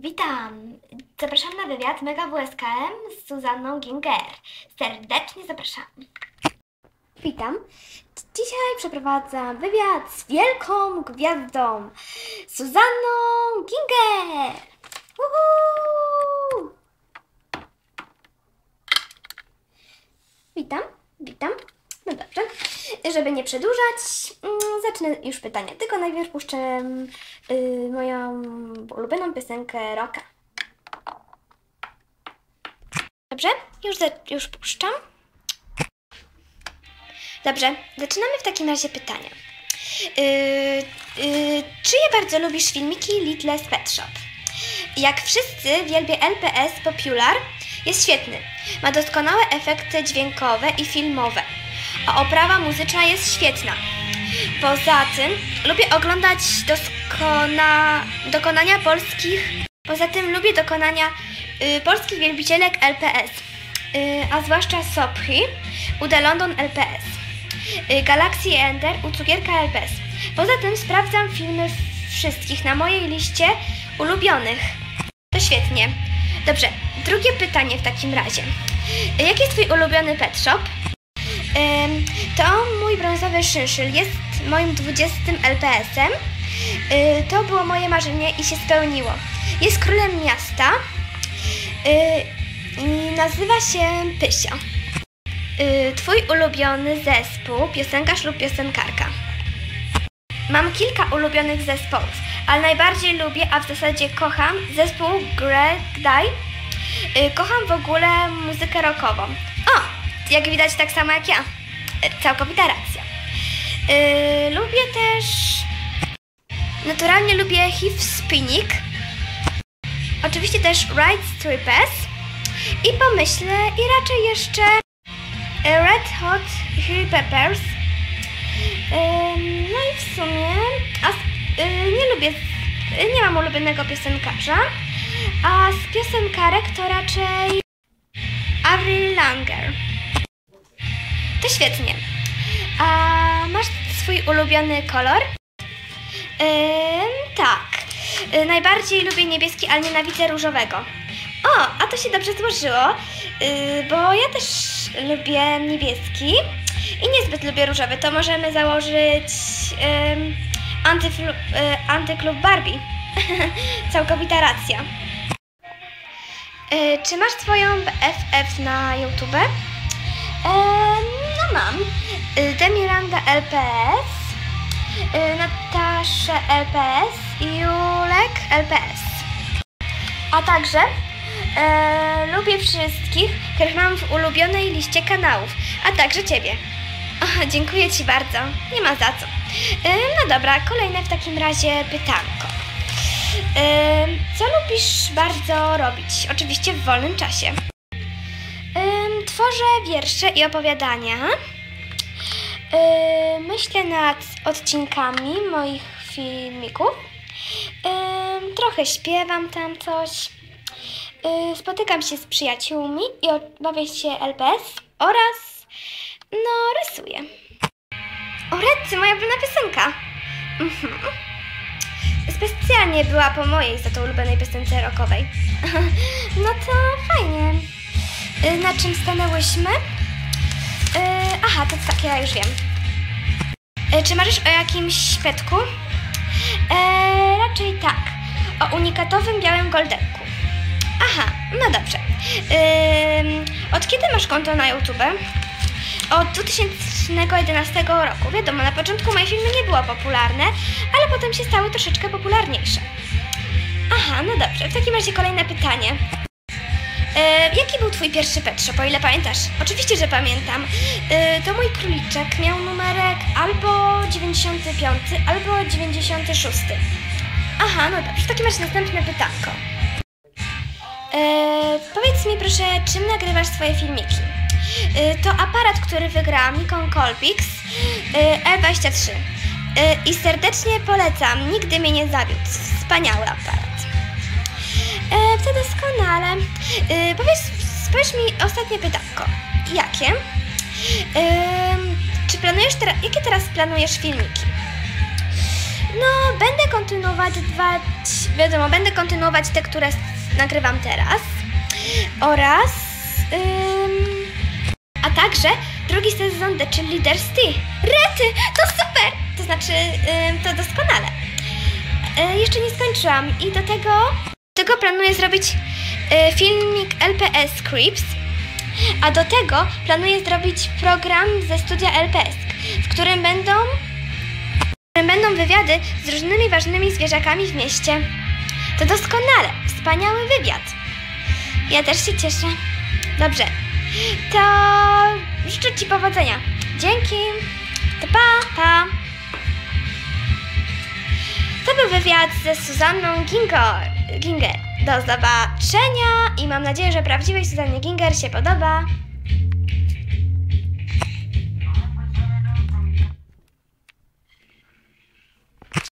Witam. Zapraszam na wywiad Mega WSKM z Zuzanną Ginger. Serdecznie zapraszam. Witam. Dzisiaj przeprowadzam wywiad z wielką gwiazdą Zuzanną Ginger. Uhu! Witam, witam. No dobrze. Żeby nie przedłużać, mm, zacznę już pytania. Tylko najpierw puszczę y, moją ulubioną piosenkę rocka. Dobrze? Już, już puszczam. Dobrze, zaczynamy w takim razie pytania. Yy, yy, czyje bardzo lubisz filmiki Little Pet Shop? Jak wszyscy wielbię LPS Popular, jest świetny. Ma doskonałe efekty dźwiękowe i filmowe, a oprawa muzyczna jest świetna. Poza tym lubię oglądać doskona, dokonania polskich, poza tym lubię dokonania y, polskich wielbicielek LPS, y, a zwłaszcza Sopri, Uda London LPS, y, Galaxy Ender u Cukierka LPS. Poza tym sprawdzam filmy wszystkich na mojej liście ulubionych. To świetnie. Dobrze, drugie pytanie w takim razie. Y, Jaki jest Twój ulubiony pet shop? To mój brązowy szyszyl jest moim 20 LPS-em. Y, To było moje marzenie i się spełniło. Jest królem miasta y, i nazywa się Pysio. Y, Twój ulubiony zespół, piosenkarz lub piosenkarka? Mam kilka ulubionych zespołów, ale najbardziej lubię, a w zasadzie kocham zespół Greg Dye. Y, Kocham w ogóle muzykę rockową. Jak widać tak samo jak ja. Y, Całkowita racja. Y, lubię też... Naturalnie lubię Hip Spinning. Oczywiście też Ride Strippers. I pomyślę i raczej jeszcze y, Red Hot Chili Peppers. Ym, No i w sumie a, z- y, nie lubię, nie mam ulubionego piosenkarza, a z piosenkarek to raczej Avril Langer. To świetnie. A masz swój ulubiony kolor? Ym, tak. Y, najbardziej lubię niebieski, ale nienawidzę różowego. O, a to się dobrze złożyło, y, bo ja też lubię niebieski i niezbyt lubię różowy. To możemy założyć ym, antyflu, y, antyklub Barbie. Całkowita racja. Y, czy masz swoją BFF na YouTube? No mam. Y, Demiranda LPS, y, Nataszę LPS i Julek LPS. A także e, lubię wszystkich, których mam w ulubionej liście kanałów, a także Ciebie. O, dziękuję Ci bardzo. Nie ma za co. E, no dobra, kolejne w takim razie pytanko. E, co lubisz bardzo robić? Oczywiście w wolnym czasie. Tworzę wiersze i opowiadania. Em, Myślę nad odcinkami moich filmików. Em, Trochę śpiewam tam coś. Y, Spotykam się z przyjaciółmi i bawię się LPS oraz no rysuję. O Redcy, moja ulubiona piosenka. Mhm. Specjalnie była po mojej za to ulubionej piosence rockowej. No to fajnie. Y, Na czym stanęłyśmy? Y, Aha, to tak, ja już wiem. Y, Czy marzysz o jakimś petku? Raczej tak. O unikatowym białym goldenku. Aha, no dobrze. Od kiedy masz konto na YouTube? Od 2011 roku. Wiadomo, na początku moje filmy nie były popularne, ale potem się stały troszeczkę popularniejsze. Aha, no dobrze. W takim razie kolejne pytanie. E, jaki był twój pierwszy pet shop, o ile pamiętasz? Oczywiście, że pamiętam. E, to mój króliczek miał numerek albo 95, albo 96. Aha, no dobrze. W takim razie następne pytanko. E, powiedz mi proszę, czym nagrywasz swoje filmiki? E, to aparat, który wygrałam, Nikon Colpix e, L23. E, I serdecznie polecam, nigdy mnie nie zawiódł. Wspaniały aparat. To doskonale. E, powiedz, powiedz mi ostatnie pytanko. Jakie? E, czy planujesz teraz, jakie teraz planujesz filmiki? No, będę kontynuować dwa, wiadomo, będę kontynuować te, które nagrywam teraz. Oraz. Ym, a także drugi sezon The Cheerleaders T. Rety! To super! To znaczy, ym, to doskonale. E, jeszcze nie skończyłam i do tego, tego planuję zrobić e, filmik LPS Scripts, a do tego planuję zrobić program ze studia LPS, w którym będą, będą wywiady z różnymi ważnymi zwierzakami w mieście. To doskonale, wspaniały wywiad. Ja też się cieszę. Dobrze, to życzę Ci powodzenia. Dzięki. To pa, pa. To był wywiad ze Suzanną Ginger. Ginger. Do zobaczenia i mam nadzieję, że prawdziwej Suzannie Ginger się podoba.